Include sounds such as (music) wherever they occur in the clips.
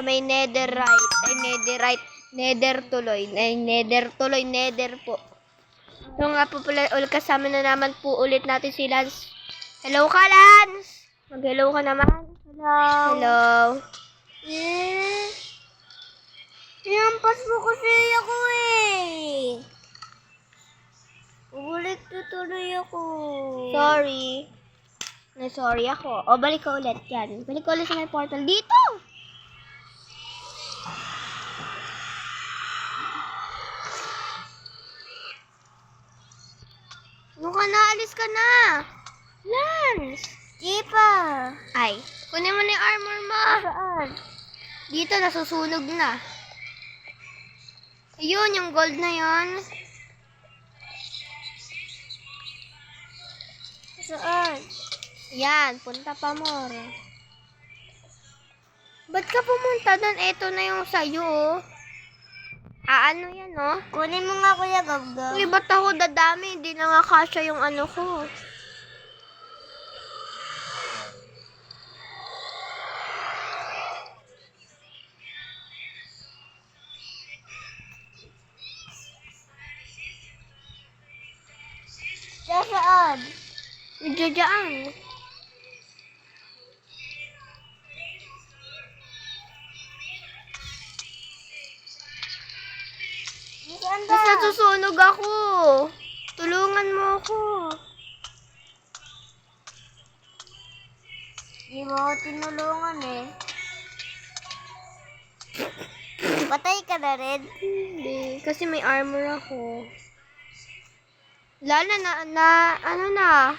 sa may netherite. Ay, netherite. Nether tuloy. Ay, nether tuloy. Nether po. So nga po pala, ulit kasama na naman po ulit natin si Lance. Hello ka, Lance! Mag-hello ka naman. Hello. Hello. Eh. Inampas mo kasi ako eh. Ulit tutuloy ako. Sorry. Na sorry ako. O, balik ka ulit. Yan. Balik ka ulit sa may portal. Dito! Ano ka na? Alis ka na! Lance! Di pa. Ay, kunin mo na yung armor mo. Saan? Dito, nasusunog na. Ayun, yung gold na yon. Saan? Yan, punta pa more. Ba't ka pumunta doon? Eto na yung sa'yo, oh. Ah, ano yan, oh? Kunin mo nga kuya Gabgab. Uy, ba't ako dadami? Hindi na nga kasya yung ano ko. Dyan. Basta susunog ako. Tulungan mo ako. Di mo ako tinulungan eh. Patay ka na rin. Hindi, kasi may armor ako. Lala na, na, ano na,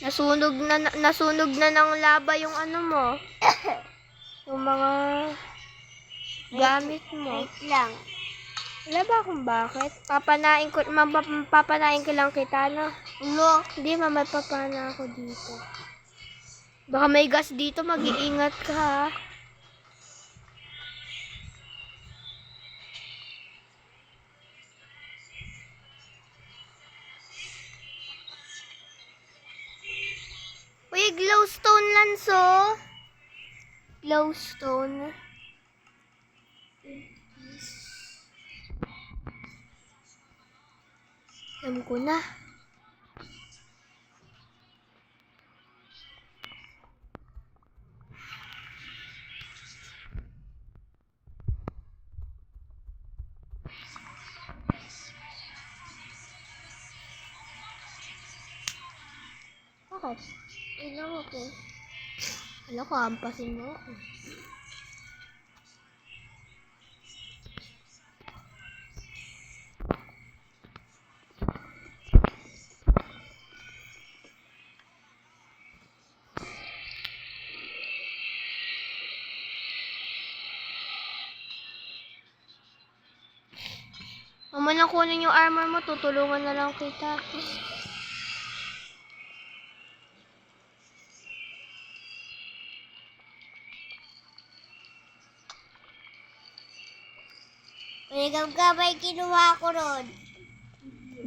nasunog na, nasunog na ng laba yung ano mo. (coughs) yung mga gamit mo. Wait lang. Wala ba kung bakit? Papanain ko, mapap- papanain ko lang kita, no? Ulo. Hindi, mamay papana ako dito. Baka may gas dito, mag-iingat ka, ha? Lanso. Glowstone. Alam ko na. Bakit? Tignan mo ko. Alam ko, ampasin mo ako. Mama na kunin yung armor mo, tutulungan na lang kita. Kuya Gabgab ay kinuha ko ron.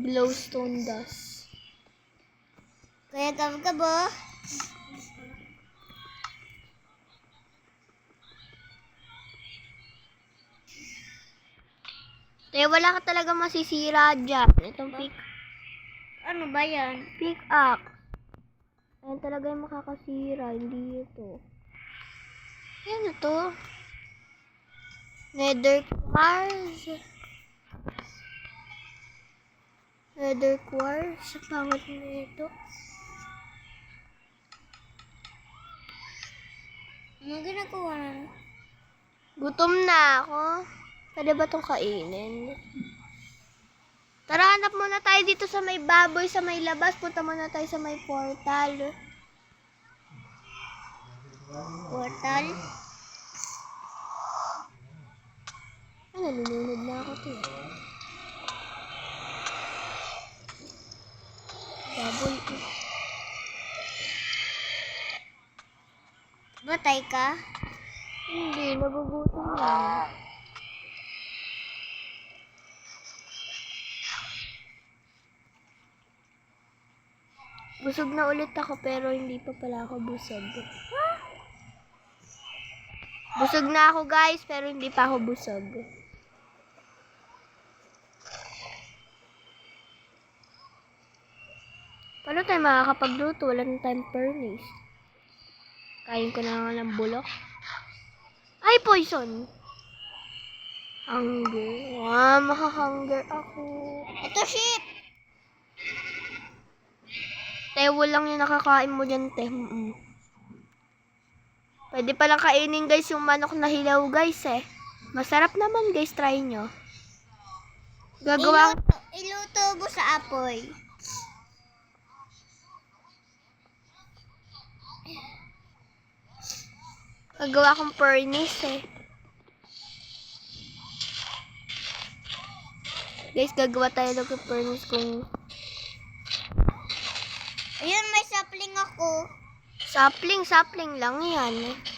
Glowstone dust. Kuya Gabgab oh. Eh, wala ka talaga masisira dyan. Itong pick, Ano ba yan? pick up. Ayan talaga yung makakasira, hindi ito. Yan na to. Nether quartz. Nether quartz. Ang Pangat na ito. Ano ginagawa na? Gutom na ako. Pwede ba itong kainin? Tara, hanap muna tayo dito sa may baboy, sa may labas. Punta muna tayo sa may portal. Portal? Ay, nalulunod na ako to. eh. Baboy. eh. Batay ka? Hindi, nagugutom na. Busog na ulit ako pero hindi pa pala ako busog. Busog na ako guys, pero hindi pa ako busog. Paano tayo makakapagluto? Wala na tayong furnace. Kain ko na nga ng bulok. Ay, poison! Hunger. Ah, makahunger ako. Ito, sheep! Tewo lang yung nakakain mo dyan, te. Mm-mm. Pwede palang kainin, guys, yung manok na hilaw, guys, eh. Masarap naman, guys. Try nyo. Gagawa, Iluto, iluto mo sa apoy. Gagawa kong furnace, eh. Guys, gagawa tayo ng furnace kung Ayun, may sapling ako. sapling, sapling lang yan. eh.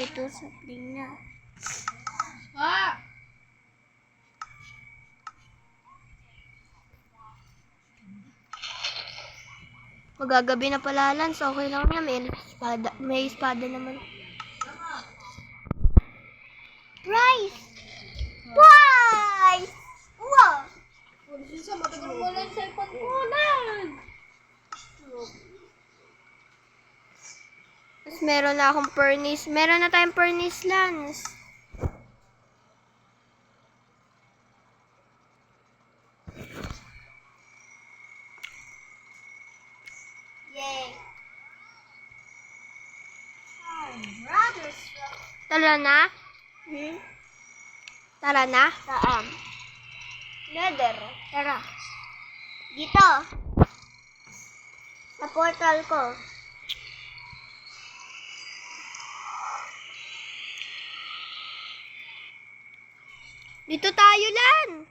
Ay, ito sapling na. Magagabi na pala, Lance. Okay lang yan. May espada, may espada naman. Price! Wow! Tapos meron na akong furnace. Meron na tayong furnace, Lance. Yay! Tara na? Hmm? Tara na? Saan? Nether. Tara. Dito. Sa portal ko. Dito tayo, Lance.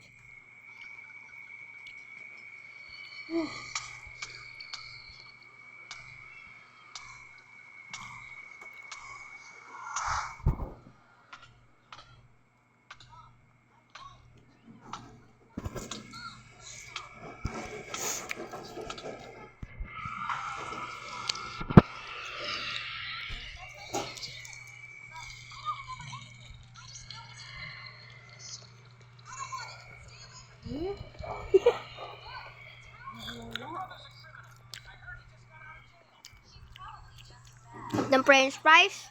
French fries.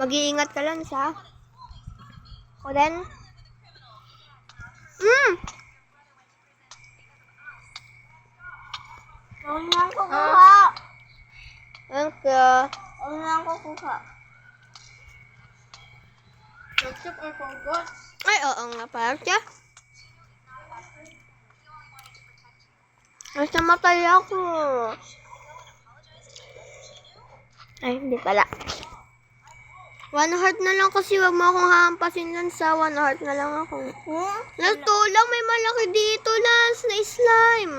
Mag-iingat ka lang sa. O then, mm, Huwag na ako kuha. thank you. Huwag na ako kuha. Ay, oo nga pala siya. Mas namatay ako. Ay, hindi pala. One heart na lang kasi wag mo akong hahampasin lang sa one heart na lang ako. Hmm? Lance, tulang may malaki dito, Lance, na slime.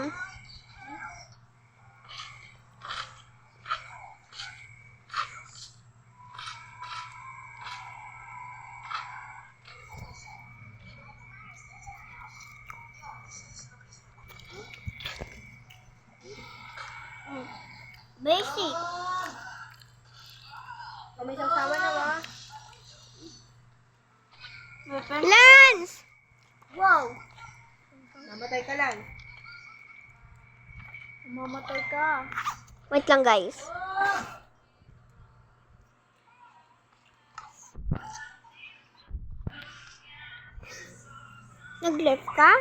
Basic. May sasawa na ba? Weapon. Lance! Wow. Namatay ka lang. Mamatay ka. Wait lang, guys. Nag-left ka?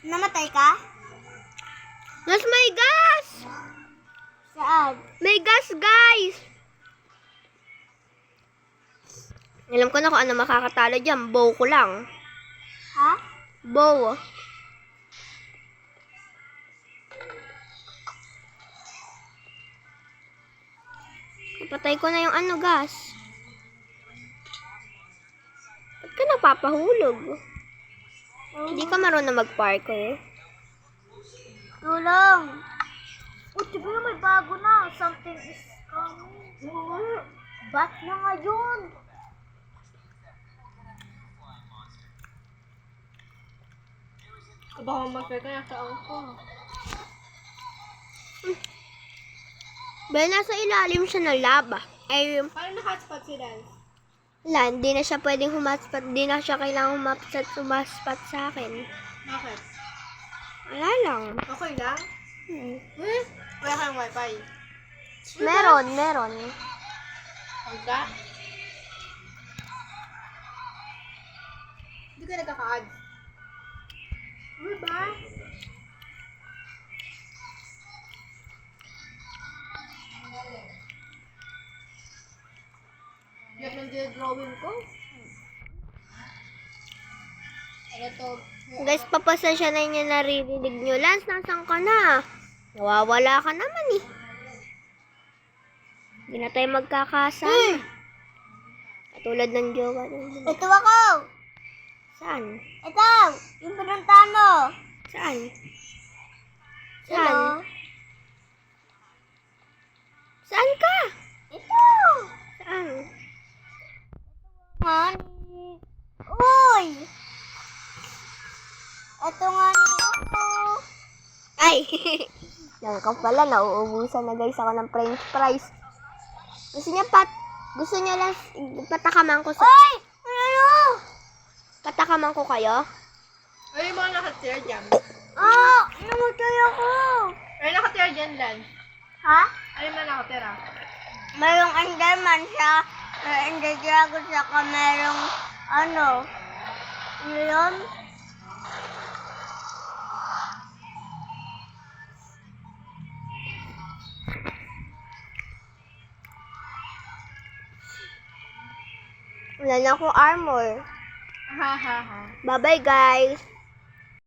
Namatay ka? Lance, may gas! Saan? May gas, guys! Alam ko na kung ano makakatalo dyan. Bow ko lang. Ha? Bow. Napatay ko na yung ano, gas. Ba't ka napapahulog? Hindi ka marunong mag-parkour. Tulong! Oh, di ba na may bago na? Something is coming. Ba't na ngayon? Baka mag-fair ka nasa ako. Ba, nasa ilalim siya ng lava. Ay, Paano na-hotspot si Lance? Wala, hindi na siya pwedeng humaspat. Hindi na siya kailangang humaspat, humaspat sa akin. Bakit? Wala lang. Okay lang? Hmm. Hmm? Wala kang wifi. Meron, meron. Pagka? Hindi ka nagkaka-ads. Ano ba? Yan ang drawing ko. Ano to? Guys, papasensya na niya naririnig nyo. Lance, nasan ka na? Nawawala ka naman eh. Hindi na tayo magkakasama. Katulad ng jowa. Ito ako! Saan? Ito! Yung pinuntahan mo! Saan? Ito! Saan? Saan ka? Ito! Saan? Honey! Uy! Ito nga ni ako! Ay! (laughs) Yan ka pala, nauubusan na guys ako ng french fries. Gusto niya pat... Gusto niya lang patakaman ko sa... Uy! Ano? Patakaman ko kayo? Yung mga nakatira dyan? Ah! Namatay ako! Ano nakatira dyan, Lance? Ha? Yung mga nakatira? Mayroong Enderman siya. Ender Dragon siya ka merong ano. Yun? Wala na akong armor. Ha ha ha. Bye-bye, guys.